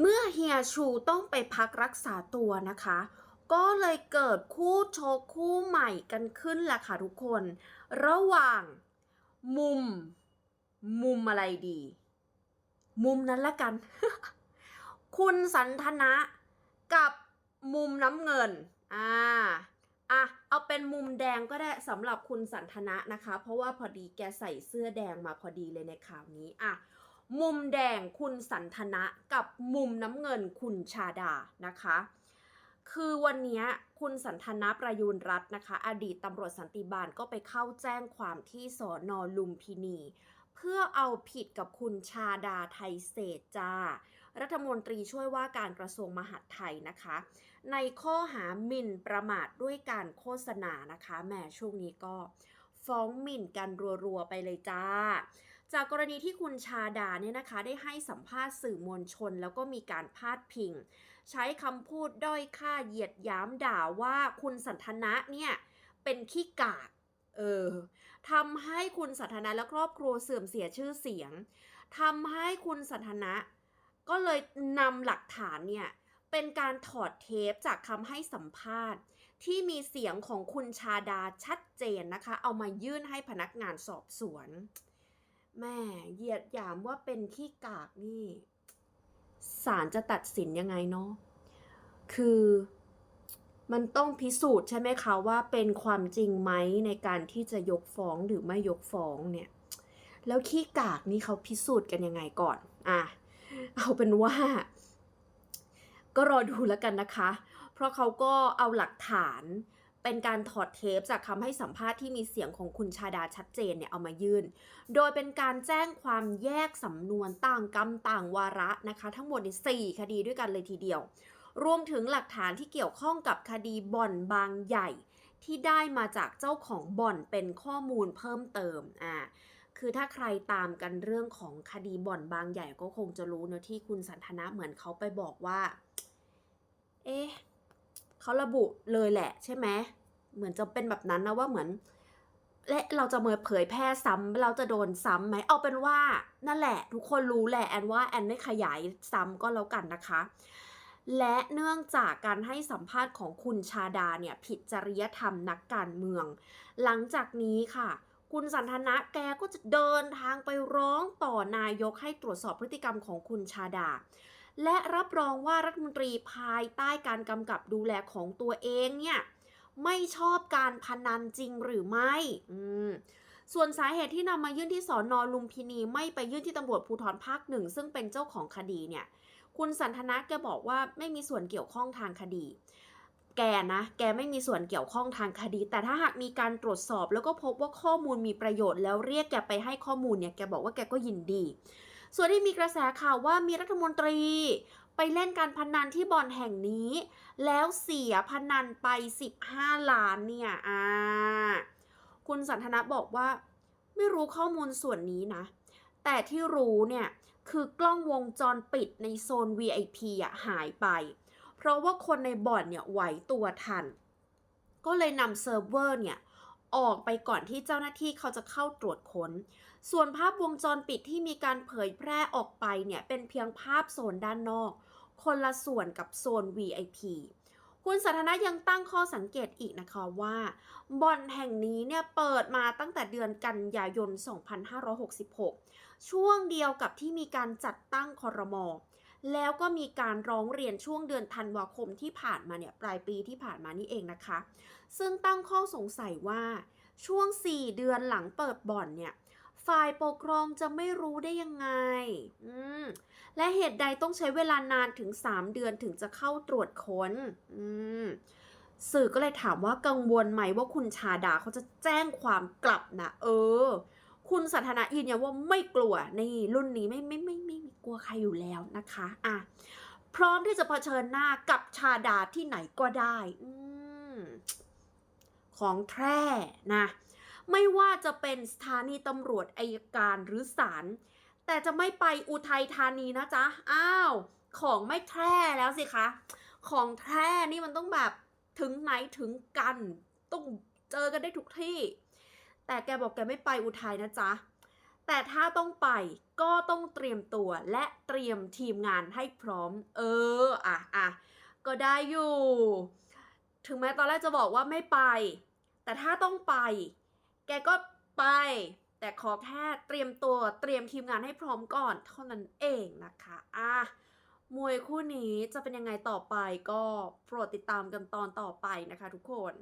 เมื่อเฮียชูต้องไปพักรักษาตัวนะคะ ก็เลยเกิดคู่โชว์คู่ใหม่กันขึ้นแหละค่ะทุกคน ระหว่างมุม มุมอะไรดี มุมนั้นละกัน คุณสันทนะกับมุมน้ำเงิน อ่า อะ เอาเป็นมุมแดงก็ได้สำหรับคุณสันทนะนะคะ เพราะว่าพอดีแกใส่เสื้อแดงมาพอดีเลยในข่าวนี้ อะ มุมแดงคุณสันทนะกับมุมน้ำเงินคุณชาดานะคะ คือวันนี้คุณสันทนาประยูรรัตน์นะคะ อดีตตำรวจสันติบาลก็ไปเข้าแจ้งความที่สอนอลุมพินี เพื่อเอาผิดกับคุณชาดาไทยเศษจ้า รัฐมนตรีช่วยว่าการกระทรวงมหาดไทยนะคะ ในข้อหาหมิ่นประมาทด้วยการโฆษณานะคะแหมช่วงนี้ก็ฟ้องหมิ่นกันรัวๆไปเลยจ้า จากกรณีที่คุณชาดาเนี่ยนะคะได้ให้สัมภาษณ์สื่อมวลชน แล้วก็มีการพาดพิง ใช้คำพูดด้อยค่าเหยียดยามด่าว่าคุณสันทนะเนี่ยเป็นขี้กากเออทำให้คุณสันทนะและครอบครัวเสื่อมเสียชื่อเสียงทำให้คุณสันทนะก็เลยนำหลักฐานเนี่ยเป็นการถอดเทปจากคำให้สัมภาษณ์ ที่มีเสียงของคุณชาดาชัดเจนนะคะ เอามายื่นให้พนักงานสอบสวน แม่เหยียดหยามว่าเป็นขี้กากนี่ศาลจะตัดสินยังไงเนาะคือมันต้องพิสูจน์ใช่ไหมคะว่าเป็นความจริงไหมในการที่จะยกฟ้องหรือไม่ยกฟ้องเนี่ย แล้วขี้กากนี่เขาพิสูจน์กันยังไงก่อน อะ เอาเป็นว่า ก็รอดูแล้วกันนะคะ เพราะเขาก็เอาหลักฐาน เป็นการถอดเทปจากคำให้สัมภาษณ์ที่มีเสียงของคุณชาดาชัดเจนเนี่ยเอามายื่น โดยเป็นการแจ้งความแยกสำนวนต่างกรรมต่างวาระนะคะ ทั้งหมดในสี่คดีด้วยกันเลยทีเดียว รวมถึงหลักฐานที่เกี่ยวข้องกับคดีบ่อนบางใหญ่ ที่ได้มาจากเจ้าของบ่อนเป็นข้อมูลเพิ่มเติมอ่าคือถ้าใครตามกันเรื่องของคดีบ่อนบางใหญ่ก็คงจะรู้เนอะที่คุณสันทนะเหมือนเขาไปบอกว่า เอ๊ะ เขาระบุเลยแหละใช่ไหมเหมือนจะเป็นแบบนั้นนะว่าเหมือน และเราจะมาเผยแพร่ซ้ำเราจะโดนซ้ำไหมเอาเป็นว่านั่นแหละ ทุกคนรู้แหละแอนว่าแอนไม่ขยายซ้ำก็แล้วกันนะคะ และเนื่องจากการให้สัมภาษณ์ของคุณชาดาเนี่ยผิดจริยธรรมนักการเมือง หลังจากนี้ค่ะคุณสันทนะแกก็จะเดินทางไปร้องต่อนายกให้ตรวจสอบพฤติกรรมของคุณชาดา และรับรองว่ารัฐมนตรีภายใต้การกำกับดูแลของตัวเองเนี่ยไม่ชอบการพนันจริงหรือไม่อืมส่วนสาเหตุที่นำมายื่นที่สอนอลุมพินี ไม่ไปยื่นที่ตำรวจภูธรภาคหนึ่งซึ่งเป็นเจ้าของคดีเนี่ย คุณสันทนะแกบอกว่าไม่มีส่วนเกี่ยวข้องทางคดี แกนะ แกไม่มีส่วนเกี่ยวข้องทางคดี แต่ถ้าหากมีการตรวจสอบแล้วก็พบว่าข้อมูลมีประโยชน์แล้วเรียกแกไปให้ข้อมูลเนี่ย แกบอกว่าแกก็ยินดี ส่วนที่มีกระแสข่าวว่ามีรัฐมนตรีไปเล่นการพนันที่บ่อนแห่งนี้ แล้วเสียพนันไป 15 ล้านเนี่ยอ่าคุณสันทนะบอกว่าไม่รู้ข้อมูลส่วนนี้นะ แต่ที่รู้เนี่ย คือกล้องวงจรปิดในโซน VIP อะหายไป เพราะว่าคนในบ่อนเนี่ยไหวตัวทัน ก็เลยนำเซิร์ฟเวอร์เนี่ย ออกไปก่อนที่เจ้าหน้าที่เขาจะเข้าตรวจค้น ส่วนภาพวงจรปิดที่มีการเผยแพร่ออกไปเนี่ยเป็นเพียงภาพโซนด้านนอก คนละส่วนกับโซน VIP คุณสัทนะยังตั้งข้อสังเกตอีกนะคะว่าบ่อนแห่งนี้เนี่ยเปิดมาตั้งแต่เดือนกันยายน 2566 ช่วงเดียวกับที่มีการจัดตั้งคอรมอแล้วก็มีการร้องเรียนช่วงเดือนธันวาคมที่ผ่านมาเนี่ยปลายปีที่ผ่านมานี่เองนะคะ ซึ่งตั้งข้อสงสัยว่าช่วง 4 เดือนหลังเปิดบ่อนเนี่ย ฝ่ายปกครองจะไม่รู้ได้ยังไง อืม และเหตุใดต้องใช้เวลานานถึง 3 เดือนถึงจะเข้าตรวจค้น อืม สื่อก็เลยถามว่ากังวลไหมว่าคุณชาดาเขาจะแจ้งความกลับนะเออ คุณสัทนายืนยันว่าไม่กลัวนี่รุ่นนี้ไม่ไม่ไม่ไม่ไม่กลัวใครอยู่แล้วนะคะ อะ พร้อมที่จะเผชิญหน้ากับชาดาที่ไหนก็ได้ อืม ของแท้นะ ไม่ว่าจะเป็นสถานีตำรวจอายการหรือศาลแต่จะไม่ไปอุทัยธานีนะจ๊ะ อ้าว ของไม่แท้แล้วสิคะ ของแท้นี่มันต้องแบบถึงไหนถึงกัน ต้องเจอกันได้ทุกที่ แต่แกบอกแกไม่ไปอุทัยนะจ๊ะ แต่ถ้าต้องไปก็ต้องเตรียมตัวและเตรียมทีมงานให้พร้อม เออ อะอะก็ได้อยู่ ถึงแม้ตอนแรกจะบอกว่าไม่ไป แต่ถ้าต้องไป แกก็ไป แต่ขอแค่เตรียมตัวเตรียมทีมงานให้พร้อมก่อนเท่านั้นเองนะคะอะมวยคู่นี้จะเป็นยังไงต่อไปก็โปรดติดตามกันตอนต่อไปนะคะทุกคน